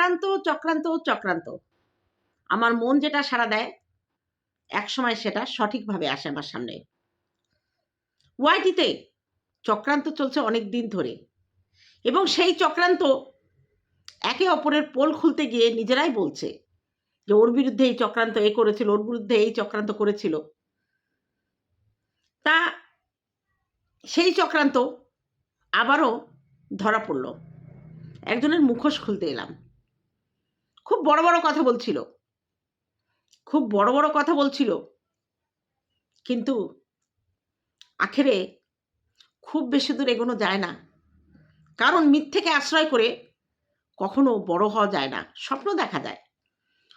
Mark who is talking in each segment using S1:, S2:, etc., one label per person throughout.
S1: চক্রান্ত চক্রান্ত চক্রান্ত। আমার মন যেটা সাড়া দেয় এক সময় সেটা সঠিকভাবে আসে আমার সামনে। ওয়াইটিতে চক্রান্ত চলছে অনেক দিন ধরে। এবং সেই চক্রান্ত একে অপরের পোল খুলতে গিয়ে নিজেরাই বলছে যে, ওর বিরুদ্ধে এই চক্রান্ত এ করেছিল, ওর বিরুদ্ধে এই চক্রান্ত করেছিল। তা সেই চক্রান্ত আবারও ধরা পড়ল। একজনের মুখোশ খুলতে এলাম। খুব বড় বড় কথা বলছিল। খুব বড় বড় কথা বলছিল। কিন্তু আখেরে খুব বেশি দূর এগোনো যায় না। কারণ মিথ্যেকে আশ্রয় করে কখনো বড় হওয়া যায় না। স্বপ্ন দেখা যায়।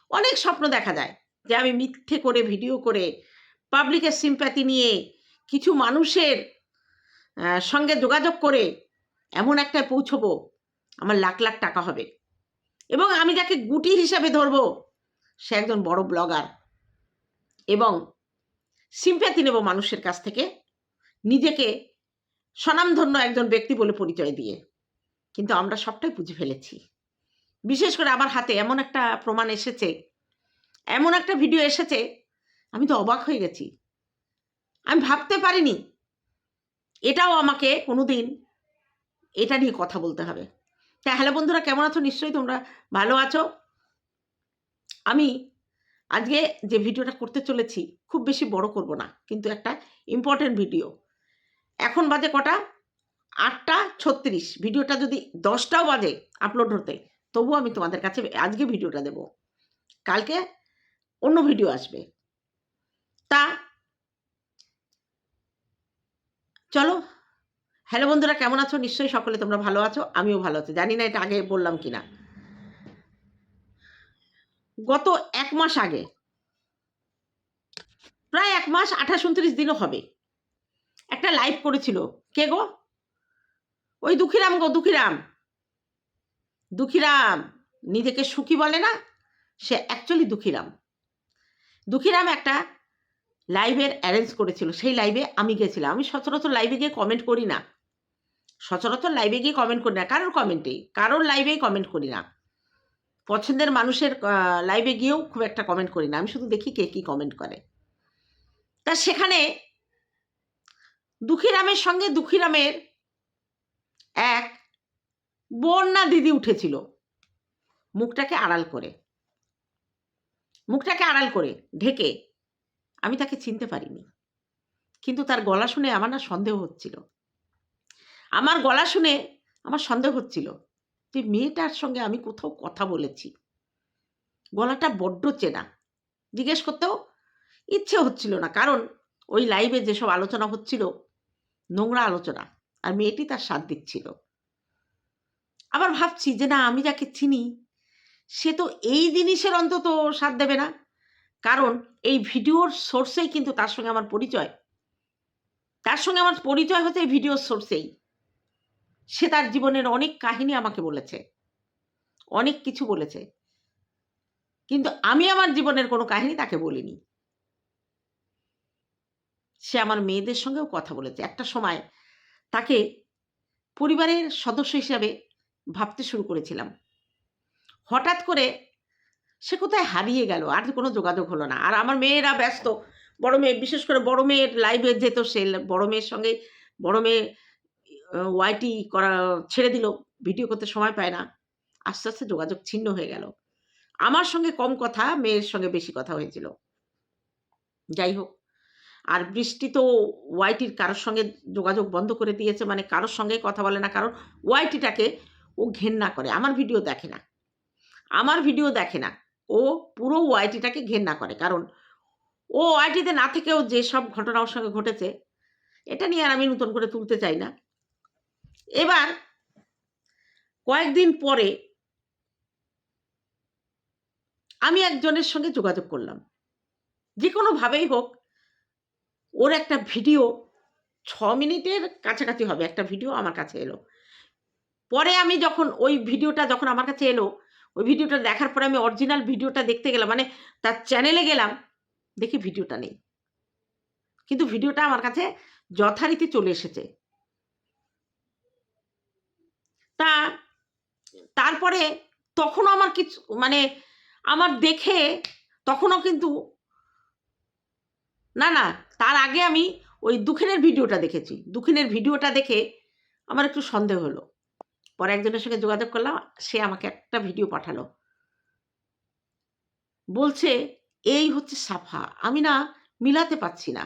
S1: অনেক স্বপ্ন দেখা যায় যে আমি মিথ্যে করে, ভিডিও করে পাবলিকের সিম্প্যাথি নিয়ে কিছু মানুষের সঙ্গে যোগাযোগ করে এমন একটা পৌঁছবো, আমার লাখ লাখ টাকা হবে। এবং আমি যাকে গুটি হিসাবে ধরবো, সে একজন বড় ব্লগার। এবং সিম্প্যাথি নেব মানুষের কাছ থেকে, নিজেকে স্বনামধন্য একজন ব্যক্তি বলে পরিচয় দিয়ে। কিন্তু আমরা সবটাই বুঝে ফেলেছি। বিশেষ করে আমার হাতে এমন একটা প্রমাণ এসেছে, এমন একটা ভিডিও এসেছে, আমি তো অবাক হয়ে গেছি। আমি ভাবতে পারিনি, এটাও আমাকে কোনোদিন এটা নিয়ে কথা বলতে হবে। তা হ্যালো বন্ধুরা, কেমন আছো? নিশ্চয়ই তোমরা ভালো আছো। আমি আজকে যে ভিডিওটা করতে চলেছি, খুব বেশি বড় করব না, কিন্তু একটা ইম্পর্টেন্ট ভিডিও এখন বাজে কটা? আটটা ছত্রিশ। ভিডিওটা যদি দশটাও বাজে আপলোড হতে, তবুও আমি তোমাদের কাছে আজকে ভিডিওটা দেব। কালকে অন্য ভিডিও আসবে। তা চলো হ্যালো বন্ধুরা, কেমন আছো? নিশ্চয়ই সকলে তোমরা ভালো আছো। আমিও ভালো আছি। জানি না এটা আগে বললাম কি না গত এক মাস আগে, প্রায় এক মাস আঠাশ উনত্রিশ দিনও হবে। একটা লাইভ করেছিল। কে গো? ওই দুঃখীরাম গো, দুঃখীরাম। দুঃখীরাম, নিজেকে সুখী বলে না, সে অ্যাকচুয়ালি দুঃখীরাম। দুঃখীরাম একটা লাইভের অ্যারেঞ্জ করেছিল। সেই লাইভে আমি গেছিলাম। আমি সচরাচর লাইভে গিয়ে কমেন্ট করি না। সচরাচর লাইভে গিয়ে কমেন্ট করি না। কারোর কমেন্টেই কারোর লাইভেই কমেন্ট করি না। পছন্দের মানুষের লাইভে গিয়েও খুব একটা কমেন্ট করি না। আমি শুধু দেখি কে কী কমেন্ট করে। তা সেখানে দুঃখীরামের সঙ্গে দুঃখীরামের এক বন্যা দিদি উঠেছিল। মুখটাকে আড়াল করে। মুখটাকে আড়াল করে ঢেকে। আমি তাকে চিনতে পারিনি। কিন্তু তার গলা শুনে আমার না সন্দেহ হচ্ছিল। আমার গলা শুনে আমার সন্দেহ হচ্ছিল যে মেয়েটার সঙ্গে আমি কোথাও কথা বলেছি। গলাটা বড্ড চেনা। জিজ্ঞেস করতেও ইচ্ছে হচ্ছিল না, কারণ ওই লাইভে যেসব আলোচনা হচ্ছিল, নোংরা আলোচনা, আর মেয়েটি তার সাথ দিচ্ছিল। আবার ভাবছি যে না, আমি যাকে চিনি, সে তো এই জিনিসের অন্তত সাথ দেবে না। কারণ এই ভিডিওর সোর্সেই কিন্তু তার সঙ্গে আমার পরিচয়। তার সঙ্গে আমার পরিচয় হচ্ছে এই ভিডিওর সোর্সেই। সে তার জীবনের অনেক কাহিনী আমাকে বলেছে। অনেক কিছু বলেছে। কিন্তু আমি আমার জীবনের কোনো কাহিনী তাকে বলিনি। সে আমার মেয়েদের সঙ্গেও কথা বলেছে। একটা সময় তাকে পরিবারের সদস্য হিসাবে ভাবতে শুরু করেছিলাম। হঠাৎ করে সে কোথায় হারিয়ে গেল? আর কোনো যোগাযোগ হলো না। আর আমার মেয়েরা ব্যস্ত। বড় মেয়ে, বিশেষ করে বড় মেয়ের লাইভে যেত সে। বড় মেয়ের সঙ্গে, বড় মেয়ে ওয়াইটি করা ছেড়ে দিল। ভিডিও করতে সময় পায় না। আস্তে আস্তে যোগাযোগ ছিন্ন হয়ে গেল। আমার সঙ্গে কম কথা, মেয়ের সঙ্গে বেশি কথা হয়েছিল। যাই হোক, আর বৃষ্টি তো ওয়াইটির কারোর সঙ্গে যোগাযোগ বন্ধ করে দিয়েছে। মানে কারোর সঙ্গে কথা বলে না, কারণ ওয়াইটিটাকে ও ঘেন্না করে। আমার ভিডিও দেখে না। আমার ভিডিও দেখে না। ও পুরো ওয়াইটিটাকে ঘেন্না করে। কারণ ও ওয়াইটিতে না থেকেও যেসব ঘটনা ওর সঙ্গে ঘটেছে, এটা নিয়ে আর আমি নতুন করে তুলতে চাই না। এবার কয়েকদিন পরে আমি একজনের সঙ্গে যোগাযোগ করলাম। যে কোনোভাবেই হোক, ওর একটা ভিডিও ছ মিনিটের কাছাকাছি হবে, একটা ভিডিও আমার কাছে এলো। পরে আমি যখন ওই ভিডিওটা যখন আমার কাছে এলো, ওই ভিডিওটা দেখার পরে আমি অরিজিনাল ভিডিওটা দেখতে গেলাম মানে তার চ্যানেলে গেলাম, দেখি ভিডিওটা নেই। কিন্তু ভিডিওটা আমার কাছে যথারীতি চলে এসেছে। তা তারপরে তখনও আমার কিছু মানে আমার দেখে তখনও কিন্তু না না, তার আগে আমি ওই দুঃখিনের ভিডিওটা দেখেছি। দুঃখিনের ভিডিওটা দেখে আমার একটু সন্দেহ হলো। পরে একজনের সঙ্গে যোগাযোগ করলাম, সে আমাকে একটা ভিডিও পাঠালো। বলছে, এই হচ্ছে সাফা, আমি না মিলাতে পারছি না।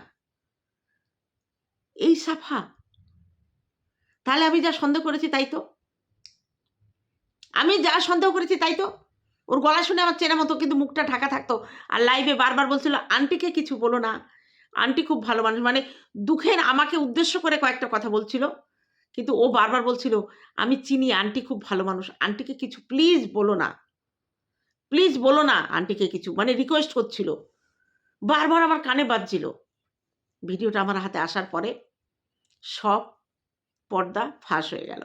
S1: এই সাফা? তাহলে আমি যা সন্দেহ করেছি তাই তো। আমি যা সন্দেহ করেছি তাই তো। ওর গলা শুনে আমার চেনা মতো কিন্তু মুখটা ঢাকা থাকতো। আর লাইভে বারবার বলছিল, আন্টিকে কিছু বলো না। আন্টি খুব ভালো মানুষ। মানে দুঃখের আমাকে উদ্দেশ্য করে কয়েকটা কথা বলছিল। কিন্তু ও বারবার বলছিল, আমি চিনি আন্টি খুব ভালো মানুষ। আন্টিকে কিছু প্লিজ বলো না। প্লিজ বলো না আন্টিকে কিছু। মানে রিকোয়েস্ট করছিল বারবার আমার কানে বাজছিল। ভিডিওটা আমার হাতে আসার পরে সব পর্দা ফাঁস হয়ে গেল।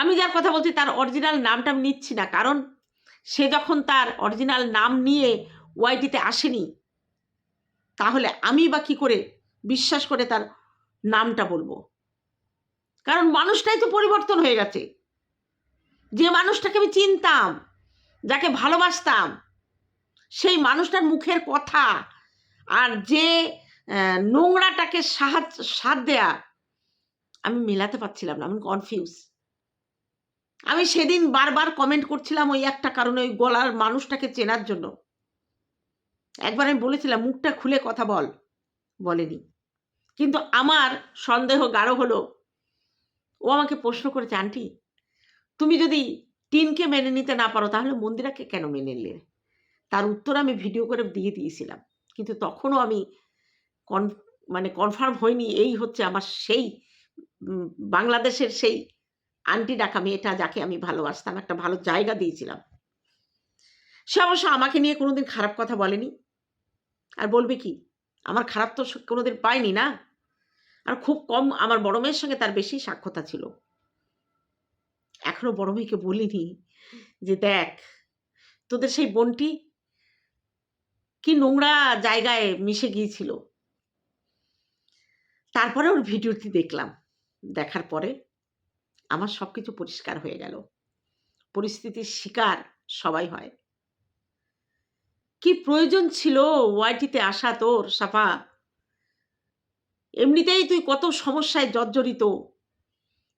S1: আমি যার কথা বলছি তার অরিজিনাল নামটা আমি নিচ্ছি না, কারণ সে যখন তার অরিজিনাল নাম নিয়ে ওয়াইটিতে আসেনি, তাহলে আমি বা কি করে বিশ্বাস করে তার নামটা বলব? কারণ মানুষটাই তো পরিবর্তন হয়ে গেছে। যে মানুষটাকে আমি চিনতাম, যাকে ভালোবাসতাম, সেই মানুষটার মুখের কথা আর যে নোংরাটাকে সাহায্য, সাথ দেয়া আমি মেলাতে পারছিলাম না, আমি কনফিউজ আমি সেদিন বারবার কমেন্ট করছিলাম ওই একটা কারণে ওই গলার মানুষটাকে চেনার জন্য। একবার আমি বলেছিলাম, মুখটা খুলে কথা বল। বলেনি। কিন্তু আমার সন্দেহ গাঢ় হলো। ও আমাকে প্রশ্ন করেছে, আন্টি, তুমি যদি টিনকে মেনে নিতে না পারো, তাহলে মন্দিরাকে কেন মেনে নিলে? তার উত্তর আমি ভিডিও করে দিয়ে দিয়েছিলাম। কিন্তু তখনও আমি কন মানে কনফার্ম হয়নি এই হচ্ছে আমার সেই বাংলাদেশের সেই আন্টি ডাকা মেয়েটা যাকে আমি ভালোবাসতাম, একটা ভালো জায়গা দিয়েছিলাম। সে অবশ্য আমাকে নিয়ে কোনোদিন খারাপ কথা বলেনি। আর বলবে কি, আমার খারাপ তো কোনোদিন পাইনি না? আর খুব কম আমার বড় মেয়ের সঙ্গে তার বেশি সাক্ষতা ছিল। এখনও বড় মেয়েকে বলিনি যে, দেখ, তোদের সেই বোনটি কি নোংরা জায়গায় মিশে গিয়েছিল? তারপরে ওর ভিডিওটি দেখলাম। দেখার পরে আমার সব কিছু পরিষ্কার হয়ে গেল। পরিস্থিতির শিকার সবাই হয়। কি প্রয়োজন ছিল ওয়াইটিতে আসা তোর, সাফা? এমনিতেই তুই কত সমস্যায় জর্জরিত।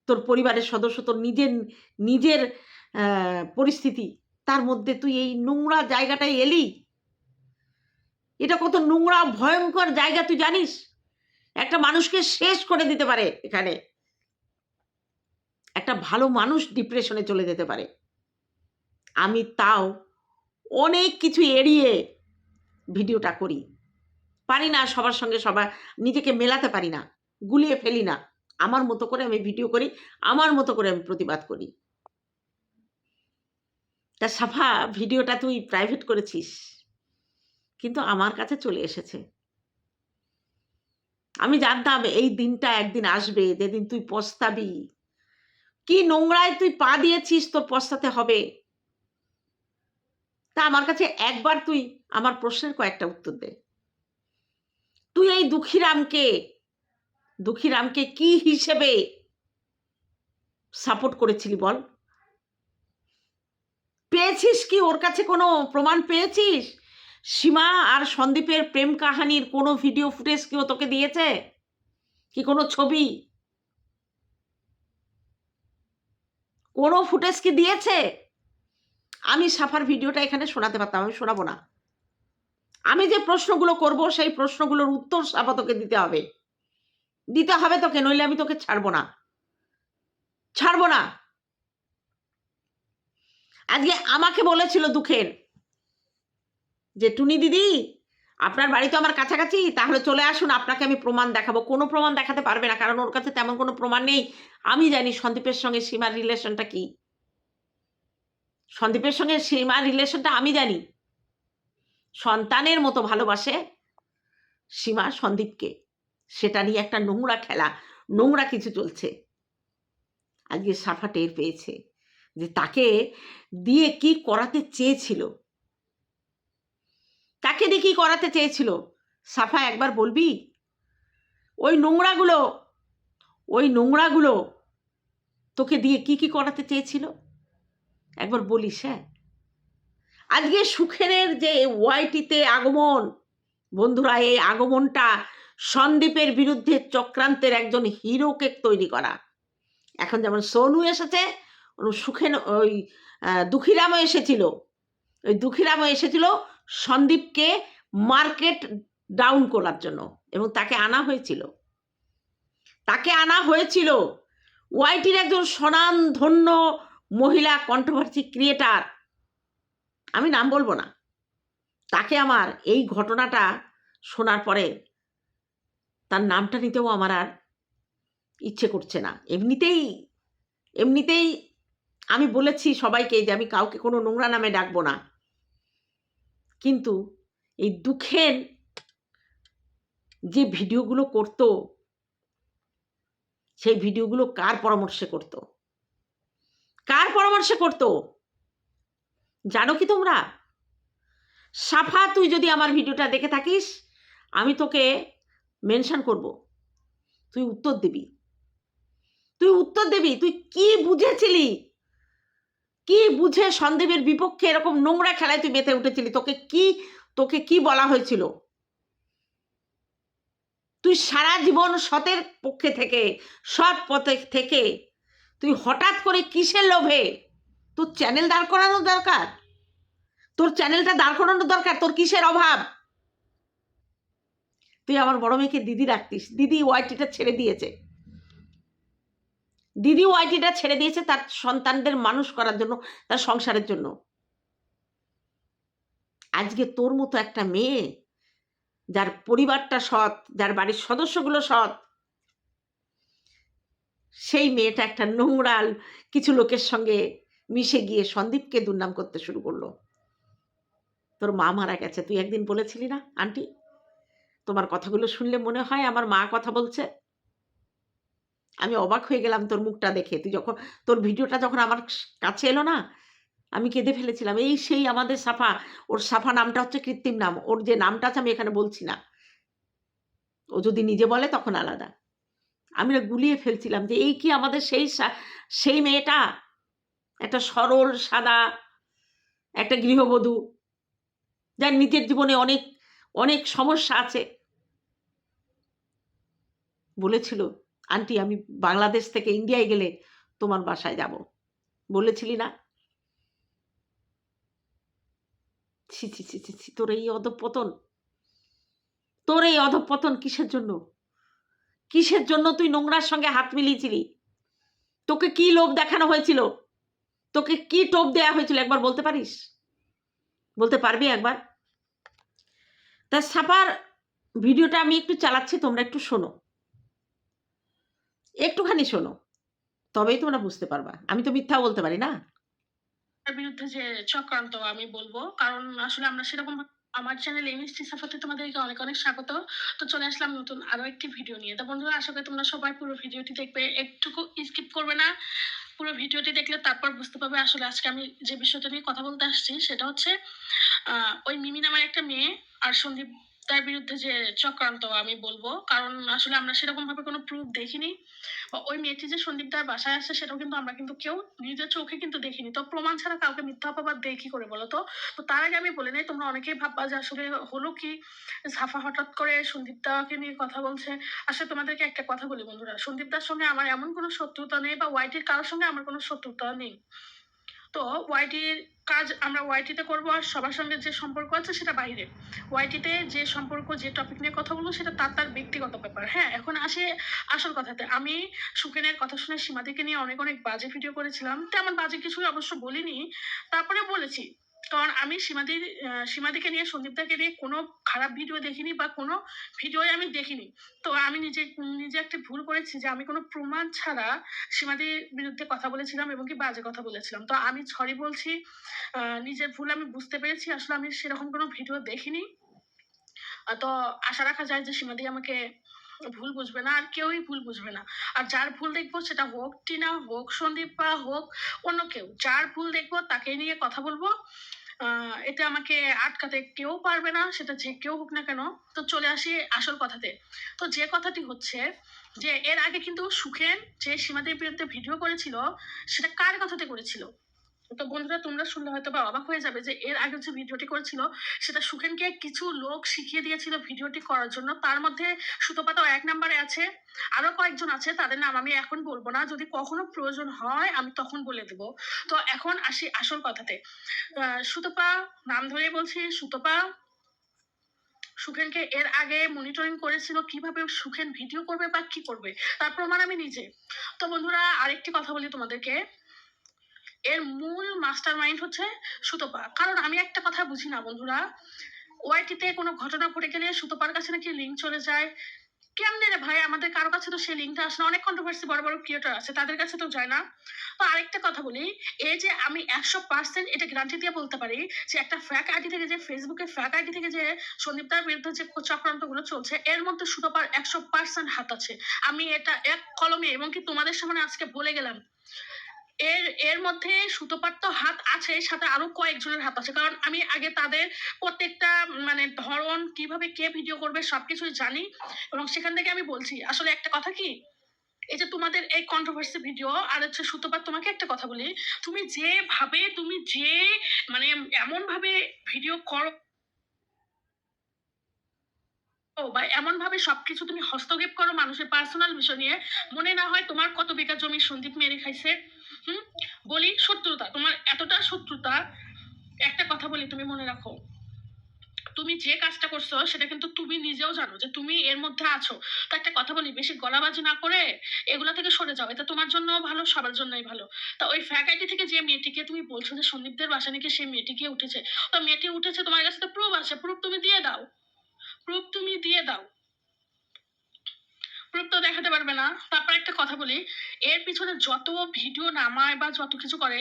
S1: তোর পরিবারের সদস্য, তোর নিজের নিজের পরিস্থিতি। তার মধ্যে তুই এই নোংরা জায়গাটায় এলি? এটা কত নোংরা, ভয়ঙ্কর জায়গা তুই জানিস? একটা মানুষকে শেষ করে দিতে পারে এখানে। একটা ভালো মানুষ ডিপ্রেশনে চলে যেতে পারে। আমি তাও অনেক কিছু এড়িয়ে ভিডিওটা করি। পারি না সবার সঙ্গে সবার, নিজেকে মেলাতে পারি না, গুলিয়ে ফেলি না। আমার মতো করে আমি ভিডিও করি, আমার মতো করে আমি প্রতিবাদ করি। তা সাফা, ভিডিওটা তুই প্রাইভেট করেছিস, কিন্তু আমার কাছে চলে এসেছে। আমি জানতাম এই দিনটা একদিন আসবে, যেদিন তুই পস্তাবি। নোংরায় তুই পা দিয়েছিস তোর পস্তাতে হবে? তা আমার কাছে একবার তুই আমার প্রশ্নের কয়েকটা উত্তর দে। তুই এই দুঃখীরামকে দুঃখীরামকে কি হিসেবে সাপোর্ট করেছিলি বল? পেয়েছিস কি ওর কাছে কোনো প্রমাণ পেয়েছিস? সীমা আর সন্দীপের প্রেম কাহানির কোনো ভিডিও ফুটেজ কি ও তোকে দিয়েছে? কি কোনো ছবি? কোনো ফুটেজ কি দিয়েছে? আমি সাফার ভিডিওটা এখানে শোনাতে পারতাম, আমি শোনাবো না। আমি যে প্রশ্নগুলো করব, সেই প্রশ্নগুলোর উত্তর সাফা তোকে দিতে হবে। দিতে হবে তোকে, নইলে আমি তোকে ছাড়বো না। ছাড়বো না। আজকে আমাকে বলেছিল দুঃখের যে, টুনি দিদি আপনার বাড়ি তো আমার কাছাকাছি, তাহলে চলে আসুন, আপনাকে আমি প্রমাণ দেখাবো। কোনো প্রমাণ দেখাতে পারবে না, কারণ ওর কাছে তেমন কোনো প্রমাণ নেই। আমি জানি সন্দীপের সঙ্গে সীমার রিলেশনটা কি। সন্দীপের সঙ্গে সীমার রিলেশনটা আমি জানি। সন্তানের মতো ভালোবাসে সীমা সন্দীপকে। সেটা নিয়ে একটা নোংরা খেলা, নোংরা কিছু চলছে। আজকে সাফা টের পেয়েছে যে তাকে দিয়ে কি করাতে চেয়েছিল। তাকে দিয়ে কি করাতে চেয়েছিল। সাফা একবার বলবি? ওই নোংরাগুলো ওই নোংরাগুলো তোকে দিয়ে কি কি করাতে চেয়েছিল? একবার বলিস হ্যাঁ। আজকে সুখেনের যে ওয়াইটিতে আগমন, বন্ধুরা, এই আগমনটা সন্দীপের বিরুদ্ধে চক্রান্তের একজন হিরোকে তৈরি করা। এখন যেমন সোনু এসেছে সুখেন, ওই দুঃখীরামও এসেছিল। ওই দুঃখীরামও এসেছিল সন্দীপকে মার্কেট ডাউন করার জন্য এবং তাকে আনা হয়েছিল। তাকে আনা হয়েছিল ওয়াইটির একজন সনাম ধন্য মহিলা কন্ট্রোভার্সি ক্রিয়েটার আমি নাম বলব না। তাকে আমার এই ঘটনাটা শোনার পরে তার নামটা নিতেও আমার আর ইচ্ছে করছে না। এমনিতেই এমনিতেই আমি বলেছি সবাইকে যে আমি কাউকে কোনো নোংরা নামে ডাকবো না। কিন্তু এই দুঃখের যে ভিডিওগুলো করতো, সেই ভিডিওগুলো কার পরামর্শে করত? কার পরামর্শে করত? জানো কি তোমরা? সাফা, তুই যদি আমার ভিডিওটা দেখে থাকিস, আমি তোকে মেনশন করব। তুই উত্তর দিবি। তুই উত্তর দিবি। তুই কি বুঝেছিলি? কি বুঝে সন্দীপের বিপক্ষে এরকম নোংরা খেলায় তুই মেতে উঠেছিলি? তোকে কি তোকে কি বলা হয়েছিল? তুই সারা জীবন সতের পক্ষে থেকে, সৎ পথে থেকে, তুই হঠাৎ করে কিসের লোভে? তোর চ্যানেল দাঁড় করানোর দরকার? তোর চ্যানেলটা দাঁড় করানোর দরকার? তোর কিসের অভাব? তুই আমার বড় মেয়েকে দিদি রাখতিস দিদি ওয়াইটিটা ছেড়ে দিয়েছে। দিদি ওয়াইটিটা ছেড়ে দিয়েছে তার সন্তানদের মানুষ করার জন্য, তার সংসারের জন্য। আজকে তোর মতো একটা মেয়ে, যার পরিবারটা সৎ, যার বাড়ির সদস্যগুলো সৎ, সেই মেয়েটা একটা নোংরাল কিছু লোকের সঙ্গে মিশে গিয়ে সন্দীপকে দুর্নাম করতে শুরু করল। তোর মা মারা গেছে, তুই একদিন বলেছিলি না, আন্টি? তোমার কথাগুলো শুনলে মনে হয় আমার মা কথা বলছে? আমি অবাক হয়ে গেলাম তোর মুখটা দেখে। তুই যখন, তোর ভিডিওটা যখন আমার কাছে এলো না, আমি কেঁদে ফেলেছিলাম। এই সেই আমাদের সাফা, ওর সাফা নামটা হচ্ছে কৃত্রিম নাম। ওর যে নামটা আছে আমি এখানে বলছি না। ও যদি নিজে বলে তখন আলাদা। আমি না গুলিয়ে ফেলছিলাম যে এই কি আমাদের সেই সেই মেয়েটা? একটা সরল, সাদা, একটা গৃহবধূ, যার নিজের জীবনে অনেক অনেক সমস্যা আছে। বলেছিল আন্টি, আমি বাংলাদেশ থেকে ইন্ডিয়ায় গেলে তোমার বাসায় যাব। বলেছিলি না? ছি ছি ছি ছি ছি, তোর এই অধপতন। তোর এই অধপতন কিসের জন্য? কিসের জন্য তুই নোংরার সঙ্গে হাত মিলিয়েছিলি? তোকে কি লোভ দেখানো হয়েছিল? তোকে কি টোপ দেয়া হয়েছিল? একবার বলতে পারিস? বলতে পারবি একবার? তা সাপার, ভিডিওটা আমি একটু চালাচ্ছি, তোমরা একটু শোনো। একটুখানি শোনো, তবেই তোমরা বুঝতে পারবা। আমি তো মিথ্যা বলতে পারি না।
S2: বিরুদ্ধে যে চক্রান্ত আমি বলব, কারণ আসলে আমরা সেরকম আমার চ্যানেল এমএসটি সাফাতে তোমাদেরকে অনেক অনেক স্বাগত। তো চলে আসলাম নতুন আরও একটি ভিডিও নিয়ে। তো বন্ধুরা, আশা করি তোমরা সবাই পুরো ভিডিওটি দেখবে। একটুকু স্কিপ করবে না। পুরো ভিডিওটি দেখলে তারপর বুঝতে পারবে আসলে আজকে আমি যে বিষয়টা নিয়ে কথা বলতে আসছি, সেটা হচ্ছে ওই মিমি নামের একটা মেয়ে আর সন্দীপ তার বিরুদ্ধে যে চক্রান্ত আমি বলব। কারণ আসলে আমরা সেরকম ভাবে কোনো প্রুফ দেখিনি। ওই মেয়েটি যে সন্দীপ তার বাসায় আসছে, সেটাও কিন্তু আমরা কিন্তু কেউ নিজের চোখে কিন্তু দেখিনি। তো প্রমাণ ছাড়া কাউকে মিথ্যা অপবাদ দেখি করে বলো তো তো তার আগে আমি বলে নেই, তোমরা অনেকেই ভাববা যে আসলে হলো কি? সাফা হঠাৎ করে সন্দীপ দাকে নিয়ে কথা বলছে। আসলে তোমাদেরকে একটা কথা বলি বন্ধুরা। সন্দীপ দার সঙ্গে আমার এমন কোনো শত্রুতা নেই বা ওয়াইটির কারোর সঙ্গে আমার কোনো শত্রুতা নেই। তো ওয়াইটির কাজ আমরা ওয়াইটিতে করব আর সবার সঙ্গে যে সম্পর্ক আছে সেটা বাইরে। ওয়াইটিতে যে সম্পর্ক, যে টপিক নিয়ে কথা বলব সেটা তার তার ব্যক্তিগত ব্যাপার। হ্যাঁ এখন আসে আসল কথাতে। আমি সুকেনের কথা শুনে সীমাদিকে নিয়ে অনেক অনেক বাজে ভিডিও করেছিলাম। তেমন বাজে কিছুই অবশ্য বলিনি। তারপরে বলেছি কারণ আমি সীমাদির সীমাদিকে নিয়ে সন্দীপদাকে নিয়ে কোনো খারাপ ভিডিও দেখিনি বা কোনো ভিডিওই আমি দেখিনি। তো আমি নিজে নিজে একটা ভুল করেছি যে আমি কোনো প্রমাণ ছাড়া সীমাদির বিরুদ্ধে কথা বলেছিলাম এবং কি বাজে কথা বলেছিলাম। তো আমি সরি বলছি নিজের ভুল আমি বুঝতে পেরেছি, আসলে আমি সেরকম কোনো ভিডিও দেখিনি। তো আশা রাখা যায় যে সীমাদি আমাকে ভুল বুঝবে না, আর কেউই ভুল বুঝবে না। আর যার ভুল দেখব সেটা হোক টিনা, হোক সন্দীপ বা হোক অন্য কেউ। যার ভুল দেখব তাকে নিয়ে কথা বলব। এতে আমাকে আটকাতে কেউ পারবে না, সেটা যে কেউ হোক না কেন। তো চলে আসি আসল কথাতে। তো যে কথাটি হচ্ছে যে, এর আগে কিন্তু সুখেন যে সীমাদের বিরুদ্ধে ভিডিও করেছিল, সেটা কার কথাতে করেছিল? তো বন্ধুরা তোমরা শুনলে হয়তো বা অবাক হয়ে যাবে যে এর আগে যে ভিডিওটি করেছিল, সেটা সুখেনকে কিছু লোক শিখিয়ে দিয়েছিল ভিডিওটি করার জন্য। তার মধ্যে সুতোপাতাও এক নম্বরে আছে, আরও কয়েকজন আছে, তাদের নাম আমি এখন বলব না। যদি কখনো প্রয়োজন হয়, আমি তখন বলে দেবো। তো এখন আসি আসল কথাতে। সুতপা, নাম ধরে বলছি, সুতপা। সুখেনকে এর আগে মনিটরিং করেছিল কীভাবে সুখেন ভিডিও করবে বা কি করবে? তার প্রমাণ আমি নিজে। তো বন্ধুরা, আরেকটি কথা বলি তোমাদেরকে। এর মূল মাস্টার মাইন্ড হচ্ছে সুতপা। কারণ আমি একটা কথা বুঝি না, বন্ধুরা। ওয়াইটিতে কোনো ঘটনা ঘটে গেলে সুতপার কাছে নাকি লিঙ্ক চলে যায়। কেমনে রে ভাই? আমাদের কারও কাছে তো সেই লিঙ্কটা আসে না। অনেক কন্ট্রোভার্সি বড় বড় ক্রিয়েটর আছে, তাদের কাছে তো যায় না। তো আরেকটা কথা বলি, এই যে আমি একশো পার্সেন্ট এটা গ্যারান্টি দিয়ে বলতে পারি যে একটা ফ্যাক আইডি থেকে যে ফেসবুকে ফ্যাক আইডি থেকে যে সন্দীপদার বিরুদ্ধে যে চক্রান্তগুলো চলছে, এর মধ্যে সুতপার একশো পার্সেন্ট হাত আছে। আমি এটা এক কলমে এবং কি তোমাদের সামনে আজকে বলে গেলাম। এর এর মধ্যে সুতোপার তো হাত আছে, সাথে আরও কয়েকজনের হাত আছে। কারণ আমি আগে তাদের প্রত্যেকটা মানে ধরন, কীভাবে কে ভিডিও করবে, সবকিছুই জানি। এবং সেখান থেকে আমি বলছি, আসলে একটা কথা কি? এই যে তোমাদের এই কন্ট্রোভার্সি ভিডিও আর হচ্ছে সুতোপার তোমাকে একটা কথা বলি। তুমি যেভাবে, তুমি যে মানে এমন ভাবে ভিডিও করো বা এমন ভাবে সবকিছু তুমি হস্তক্ষেপ করো মানুষের পার্সোনাল বিষয় নিয়ে। মনে না হয় তোমার কত বিঘা জমি সন্দীপ মেরে খাইছে। হুম? বলি শত্রুতা, তোমার এতটা শত্রুতা, একটা কথা বলি তুমি মনে রাখো। তুমি যে কাজটা করছ সেটা কিন্তু তুমি নিজেও জানো যে তুমি এর মধ্যে আছো। তো একটা কথা বলি, বেশি গলাবাজি না করে এগুলা থেকে সরে যাও। এটা তোমার জন্য ভালো, সবার জন্যই ভালো। তা ওই ফ্যাকাল্টি থেকে যে মেয়েটিকে তুমি বলছো যে সন্দীপদের বাসা নাকি সেই মেয়েটি গিয়ে উঠেছে? তো মেয়েটি উঠেছে, তোমার কাছে তো প্রুফ আছে প্রুফ তুমি দিয়ে দাও। প্রুফ তুমি দিয়ে দাও। প্রুফ তো দেখাতে পারবে না। তারপর একটা কথা বলি, এর পিছনে যত ভিডিও নামায় বা যত কিছু করে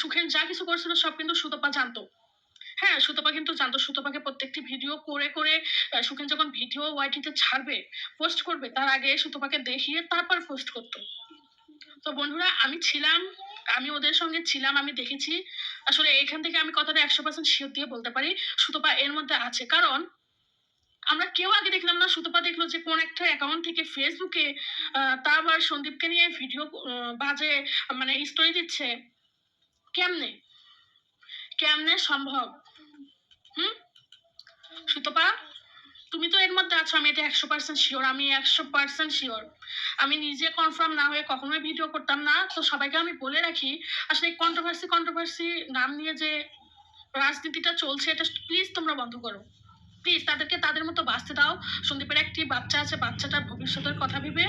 S2: সুখেন যা কিছু করছিল সব কিন্তু সুতপা জানতো। হ্যাঁ সুতপা কিন্তু জানতো। সুতপাকে প্রত্যেকটি ভিডিও করে করে সুখেন যখন ভিডিও ওয়াইটিতে ছাড়বে, পোস্ট করবে, তার আগে সুতপাকে দেখিয়ে তারপর পোস্ট করতো। তো বন্ধুরা, আমি ছিলাম, আমি ওদের সঙ্গে ছিলাম, আমি দেখেছি। আসলে এখান থেকে আমি কথাটা একশো পার্সেন্ট শিওর দিয়ে বলতে পারি, সুতপা এর মধ্যে আছে। কারণ আমরা কেউ আগে দেখলাম না, সুতপা দেখল যে কোন একটা অ্যাকাউন্ট থেকে ফেসবুকে তা আবার সন্দীপকে নিয়ে ভিডিও বাজে মানে স্টোরি দিচ্ছে। কেমনে? কেমনে সম্ভব? হুম? সুতপা, তুমি তো এর মধ্যে আছো, আমি এটা একশো পার্সেন্ট শিওর আমি একশো পার্সেন্ট শিওর আমি নিজে কনফার্ম না হয়ে কখনোই ভিডিও করতাম না। তো সবাইকে আমি বলে রাখি, আসলে কন্ট্রোভার্সি কন্ট্রোভার্সি নাম নিয়ে যে রাজনীতিটা চলছে, এটা প্লিজ তোমরা বন্ধ করো। প্লিজ তাদেরকে তাদের মতো বাঁচতে দাও। সন্দীপের একটি বাচ্চা আছে বাচ্চাটার ভবিষ্যতের কথা ভেবে।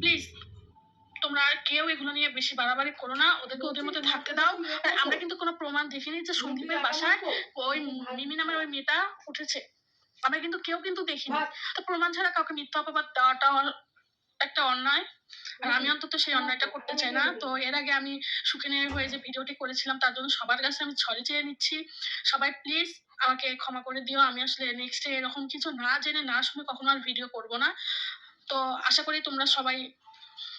S2: প্লিজ তোমরা আর কেউ এগুলো নিয়ে বেশি বাড়াবাড়ি করো না। ওদেরকে ওদের মধ্যে থাকতে দাও। আমরা কিন্তু কোনো প্রমাণ দেখিনি যে সন্দীপের বাসায় ওই মিমি নামের ওই মেয়েটা উঠেছে। আমরা কিন্তু কেউ কিন্তু দেখিনি। তো প্রমাণ ছাড়া কাউকে মিথ্যা অপবাদ দেওয়াটা একটা অন্যায়। আর আমি অন্তত সেই অন্যায়টা করতে চাই না। তো এর আগে আমি সুখেনের হয়ে যে ভিডিওটি করেছিলাম তার জন্য সবার কাছে আমি সরি চেয়ে নিচ্ছি। সবাই প্লিজ আমাকে ক্ষমা করে দিও। আমি আসলে নেক্সট এরকম কিছু না জেনে না শুনে কখনো আর ভিডিও করব না। তো আশা করি তোমরা সবাই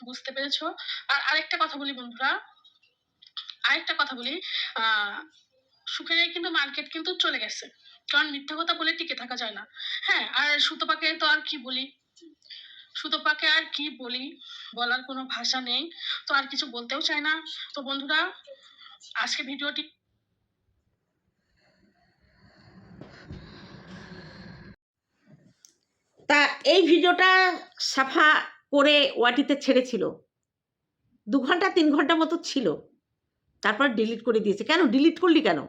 S2: বুঝতে পেরেছ। আর আরেকটা কথা বলি বন্ধুরা। আরেকটা কথা বলি। আহ সুখের কিন্তু মার্কেট কিন্তু চলে গেছে। কারণ মিথ্যা কথা বলে টিকে থাকা যায় না। হ্যাঁ আর সুতপাকে তো আর কি বলি? সুতপাকে আর কি বলি, বলার কোনো ভাষা নেই, তো আর কিছু বলতেও চাই না। তো বন্ধুরা, আজকে ভিডিওটি
S1: তা এই ভিডিওটা সাফা করে ওয়াটিতে ছেড়েছিল। দু ঘণ্টা, তিন ঘণ্টা মতো ছিল। তারপর ডিলিট করে দিয়েছে। কেন? ডিলিট করলি কেন?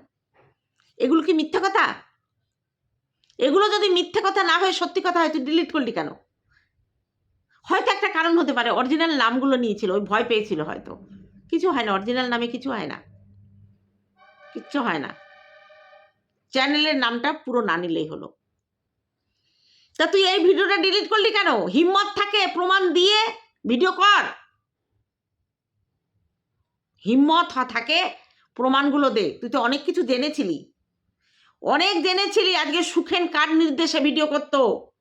S1: এগুলো কি মিথ্যা কথা? এগুলো যদি মিথ্যা কথা না হয়, সত্যি কথা হয়, তুই ডিলিট করলি কেন? হয়তো একটা কারণ হতে পারে অরিজিনাল নামগুলো নিয়েছিল, ওই ভয় পেয়েছিল হয়তো। কিছু হয় না অরিজিনাল নামে কিছু হয় না। কিচ্ছু হয় না। চ্যানেলের নামটা পুরো না নিলেই হলো। তা তুই এই ভিডিওটা ডিলিট করলি কেন? হিম্মত থাকে, প্রমাণ দিয়ে ভিডিও কর। হিম্মত থাকে, প্রমাণগুলো দে। তুই তো অনেক কিছু জেনেছিলি। অনেক জেনেছিলি, আজকে সুখেন কার নির্দেশে ভিডিও করতো?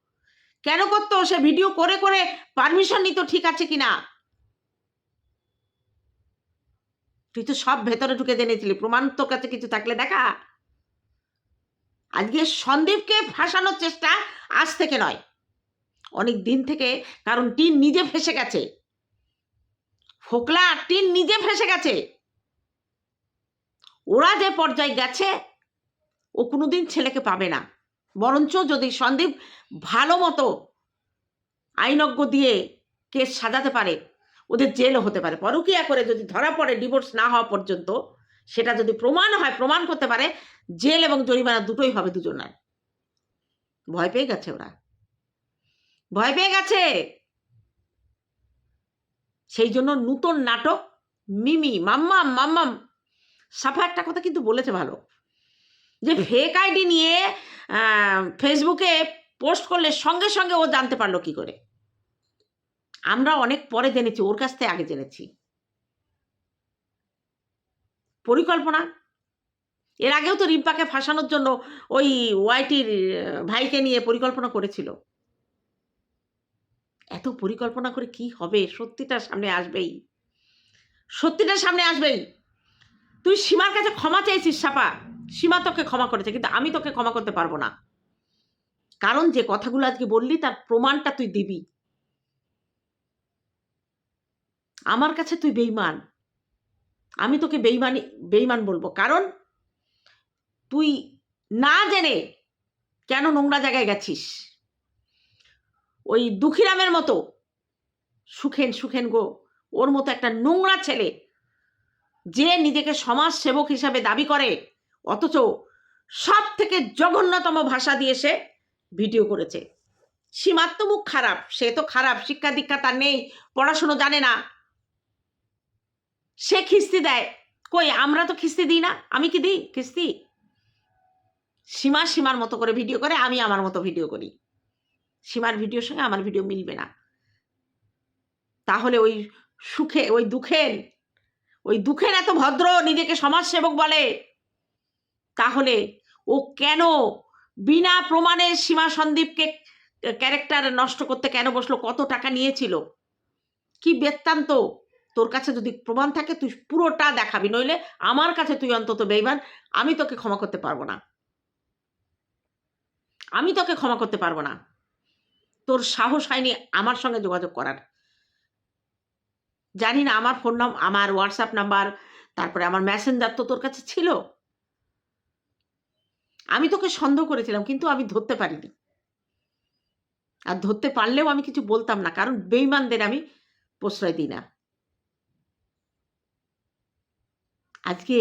S1: কেন করতো? সে ভিডিও করে করে পারমিশন নিত ঠিক আছে কিনা? তুই তো সব ভেতরে ঢুকে জেনেছিলি প্রমাণ তোর কাছে কিছু থাকলে দেখা। আজকে সন্দীপকে ফাঁসানোর চেষ্টা আজ থেকে নয়। অনেক দিন থেকে কারণ টিন নিজে ফেসে গেছে। ফোকলা টিন নিজে ফেসে গেছে। ওরা যে পর্যায়ে গেছে, ও কোনোদিন ছেলেকে পাবে না। বরঞ্চ যদি সন্দীপ ভালো মতো আইনজ্ঞ দিয়ে কেস সাজাতে পারে, ওদের জেলও হতে পারে। পরকিয়া করে যদি ধরা পড়ে ডিভোর্স না হওয়া পর্যন্ত, সেটা যদি প্রমাণ হয়, প্রমাণ করতে পারে, জেল এবং জরিমানা দুটোই হবে দুজনের। ভয় পেয়ে গেছে ওরা। ভয় পেয়ে গেছে! সেই জন্য নূতন নাটক, মিমি, মাম্মাম মাম্মাম, সাফা একটা কথা কিন্তু বলেছে ভালো। যে ফেক আইডি নিয়ে ফেসবুকে পোস্ট করলে সঙ্গে সঙ্গে ও জানতে পারল কি করে। আমরা অনেক পরে জেনেছি, ওর কাছ থেকে আগে জেনেছি। পরিকল্পনা। এর আগেও তো রিম্পাকে ফাঁসানোর জন্য ওই ওয়াইটির ভাইকে নিয়ে পরিকল্পনা করেছিল। এত পরিকল্পনা করে কি হবে? সত্যিটা সামনে আসবেই। সত্যিটা সামনে আসবেই। তুই সীমার কাছে ক্ষমা চেয়েছিস সাপা। সীমা তোকে ক্ষমা করেছে, কিন্তু আমি তোকে ক্ষমা করতে পারব না। কারণ যে কথাগুলো আজকে বললি, তার প্রমাণটা তুই দিবি। আমার কাছে তুই বেইমান আমি তোকে বেইমানি বেইমান বলব। কারণ তুই না জেনে কেন নোংরা জায়গায় গেছিস? ওই দুঃখীরামের মতো, সুখেন সুখেন গো, ওর মতো একটা নোংরা ছেলে যে নিজেকে সমাজ সেবক হিসাবে দাবি করে অথচ সব থেকে জঘন্যতম ভাষা দিয়ে সে ভিডিও করেছে। সীমার তো মুখ খারাপ, সে তো খারাপ, শিক্ষা দীক্ষা তার নেই, পড়াশুনো জানে না। সে খিস্তি দেয়, কই আমরা তো খিস্তি দিই না, আমি কি দিই? খিস্তি? সীমা সীমার মতো করে ভিডিও করে, আমি আমার মতো ভিডিও করি। সীমার ভিডিওর সঙ্গে আমার ভিডিও মিলবে না। তাহলে ওই সুখে, ওই দুঃখের ওই দুঃখের এত ভদ্র, নিজেকে সমাজসেবক বলে তাহলে ও কেন বিনা প্রমাণে সীমা সন্দীপকে ক্যারেক্টার নষ্ট করতে কেন বসল? কত টাকা নিয়েছিল? কি বেত্তান্ত? তোর কাছে যদি প্রমাণ থাকে, তুই পুরোটা দেখাবি, নইলে আমার কাছে তুই অন্তত বেইমান, আমি তোকে ক্ষমা করতে পারব না। আমি তোকে ক্ষমা করতে পারব না। তোর সাহস হয়নি আমার সঙ্গে যোগাযোগ করার। জানি না আমার ফোন নাম আমার হোয়াটসঅ্যাপ নাম্বার তারপরে আমার মেসেঞ্জার তো তোর কাছে ছিল। আমি তোকে সন্দেহ করেছিলাম, কিন্তু আমি ধরতে পারিনি। আর ধরতে পারলেও আমি কিছু বলতাম না, কারণ বেইমানদের আমি প্রশ্রয় দিই না। আজকে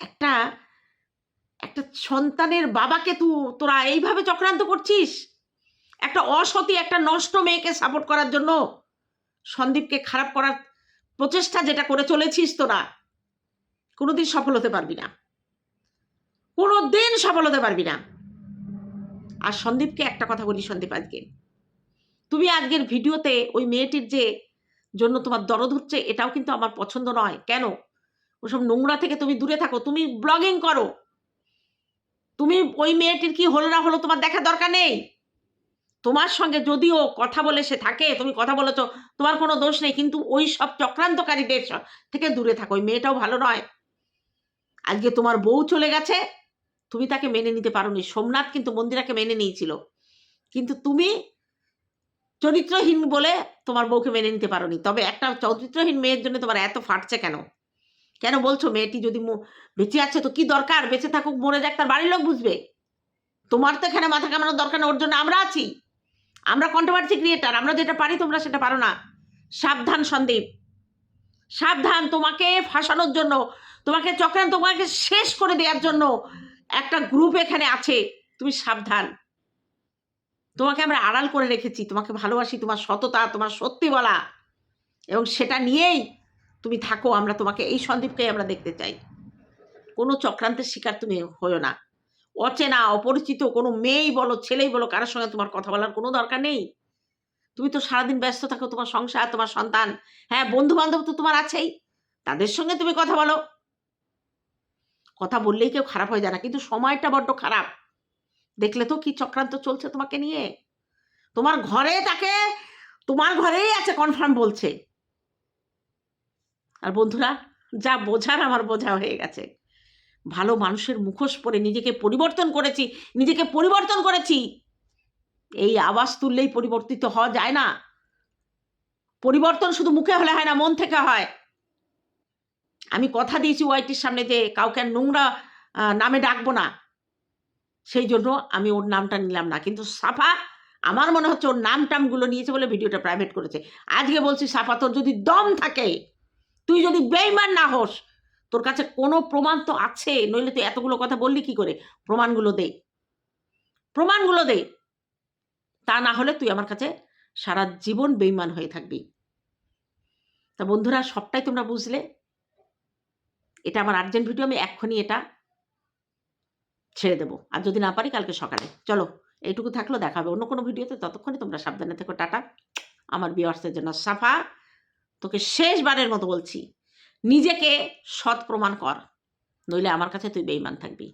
S1: একটা একটা সন্তানের বাবাকে তু, তোরা এইভাবে চক্রান্ত করছিস? একটা অসতী, একটা নষ্ট মেয়েকে সাপোর্ট করার জন্য সন্দীপকে খারাপ করার প্রচেষ্টা যেটা করে চলেছিস তোরা, কোনোদিন সফল হতে পারবি না। কোনো দিন সফল হতে পারবি না। আর সন্দীপকে একটা কথা বলি সন্দীপ আজকে। তুমি আজকের ভিডিওতে ওই মেয়েটির যে জন্য তোমার দরদ হচ্ছে, এটাও কিন্তু আমার পছন্দ নয়। কেন? ওসব নোংরা থেকে তুমি দূরে থাকো, তুমি ব্লগিং করো। তুমি ওই মেয়েটির কি হলো না হলো তোমার দেখা দরকার নেই? তোমার সঙ্গে যদিও কথা বলে সে থাকে, তুমি কথা বলেছ, তোমার কোনো দোষ নেই, কিন্তু ওই সব চক্রান্তকারীদের থেকে দূরে থাকো। ওই মেয়েটাও ভালো নয়। আজকে তোমার বউ চলে গেছে তুমি তাকে মেনে নিতে পারোনি। সোমনাথ কিন্তু মন্দিরাকে মেনে নিয়েছিল। কিন্তু তুমি চরিত্রহীন বলে তোমার বউকে মেনে নিতে পারোনি। তবে একটা চরিত্রহীন মেয়ের জন্য তোমার এত ফাটছে কেন? কেন বলছো মেয়েটি যদি বেঁচে আছে তো কি দরকার? বেঁচে থাকুক, মরে যাক, তার বাড়ির লোক বুঝবে। তোমার তো এখানে মাথা কামানোর দরকার না, ওর জন্য আমরা আছি। আমরা কন্ট্রোভার্সি ক্রিয়েটার আমরা যেটা পারি তোমরা সেটা পারো না। সাবধান, সন্দীপ। সাবধান তোমাকে ফাঁসানোর জন্য, তোমাকে চক্রান্ত, তোমাকে শেষ করে দেওয়ার জন্য একটা গ্রুপ এখানে আছে, তুমি সাবধান। তোমাকে আমরা আড়াল করে রেখেছি, তোমাকে ভালোবাসি, তোমার সততা, তোমার সত্যি বলা। এবং সেটা নিয়েই তুমি থাকো, আমরা তোমাকে এই সন্দীপকেই আমরা দেখতে চাই। কোনো চক্রান্তের শিকার তুমি হয়েও না। অচেনা, অপরিচিত, কোনো মেয়েই বলো, ছেলেই বলো, কারোর সঙ্গে তোমার কথা বলার কোনো দরকার নেই। তুমি তো সারাদিন ব্যস্ত থাকো, তোমার সংসার, তোমার সন্তান। হ্যাঁ বন্ধু বান্ধব তো তোমার আছেই। তাদের সঙ্গে তুমি কথা বলো। কথা বললেই কেউ খারাপ হয়ে যায় না। কিন্তু সময়টা বড্ড খারাপ। দেখলে তো কি চক্রান্ত চলছে তোমাকে নিয়ে? তোমার ঘরে তাকে, তোমার ঘরেই আছে কনফার্ম বলছে। আর বন্ধুরা, যা বোঝার আমার বোঝা হয়ে গেছে। ভালো মানুষের মুখোশ পরে নিজেকে পরিবর্তন করেছি, নিজেকে পরিবর্তন করেছি। এই আওয়াজ তুললেই পরিবর্তিত হওয়া যায় না। পরিবর্তন শুধু মুখে হলে হয় না, মন থেকে হয়। আমি কথা দিয়েছি ওয়াইটির সামনে যে কাউকে নোংরা নামে ডাকবো না। সেই জন্য আমি ওর নামটা নিলাম না। কিন্তু সাফা, আমার মনে হচ্ছে ওর নাম টামগুলো নিয়েছে বলে ভিডিওটা প্রাইভেট করেছে। আজকে বলছি, সাফা, তোর যদি দম থাকে, তুই যদি বেইমান না হোস, তোর কাছে কোনো প্রমাণ তো আছে, নইলে তুই এতগুলো কথা বললি কি করে? প্রমাণগুলো দে। প্রমাণগুলো দে। তা না হলে তুই আমার কাছে সারা জীবন বেইমান হয়ে থাকবি। তা বন্ধুরা, সবটাই তোমরা বুঝলে? এটা আমার আর্জেন্ট ভিডিও আমি এক্ষুনি এটা ছেড়ে দেবো। আর যদি না পারি, কালকে সকালে। চলো, এইটুকু থাকল, দেখা হবে অন্য কোনো ভিডিওতে ততক্ষণে তোমরা সাবধানে থেকো, টাটা। আমার বিয়ার্সের জন্য সাফা। তোকে শেষবারের মতো বলছি, নিজেকে সৎ প্রমাণ কর, নইলে আমার কাছে তুই বেইমান থাকবি।